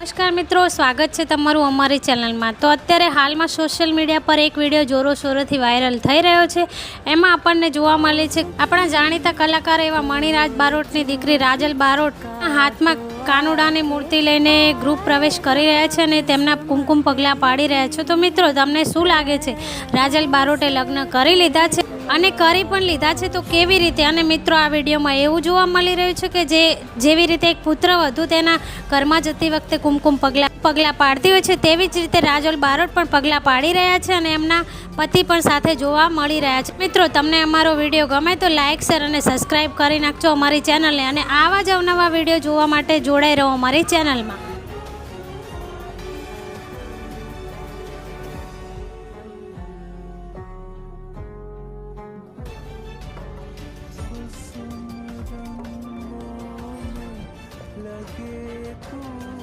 નમસ્કાર મિત્રો, સ્વાગત છે તમારું અમારી ચેનલમાં. તો અત્યારે હાલમાં સોશિયલ મીડિયા પર એક વીડિયો જોરો શોરોથી વાયરલ થઈ રહ્યો છે. એમાં આપણને જોવા મળે છે, આપણા જાણીતા કલાકાર એવા મણિરાજ બારોટની દીકરી રાજલ બારોટ હાથમાં કાનુડાની મૂર્તિ લઈને ગ્રુપ પ્રવેશ કરી રહ્યા છે અને તેમના કુમકુમ પગલાં પાડી રહ્યા છે. તો મિત્રો, તમને શું લાગે છે? રાજલ બારોટે લગ્ન કરી લીધા છે? અને કરી પણ લીધા છે. તો કેવી રીતે? અને મિત્રો, આ વિડીયોમાં એવું જોવા મળી રહ્યું છે કે જે જેવી રીતે એક પુત્ર વધુ તેના ઘરમાં જતી વખતે કુમકુમ પગલાં પગલાં પાડતી હોય છે, તેવી જ રીતે રાજોલ બારોટ પણ પગલાં પાડી રહ્યા છે અને એમના પતિ પણ સાથે જોવા મળી રહ્યા છે. મિત્રો, તમને અમારો વીડિયો ગમે તો લાઇક શેર અને સબસ્ક્રાઈબ કરી નાખજો અમારી ચેનલને. અને આવા જ અવનવા વીડિયો જોવા માટે જોડાઈ રહો અમારી ચેનલમાં. く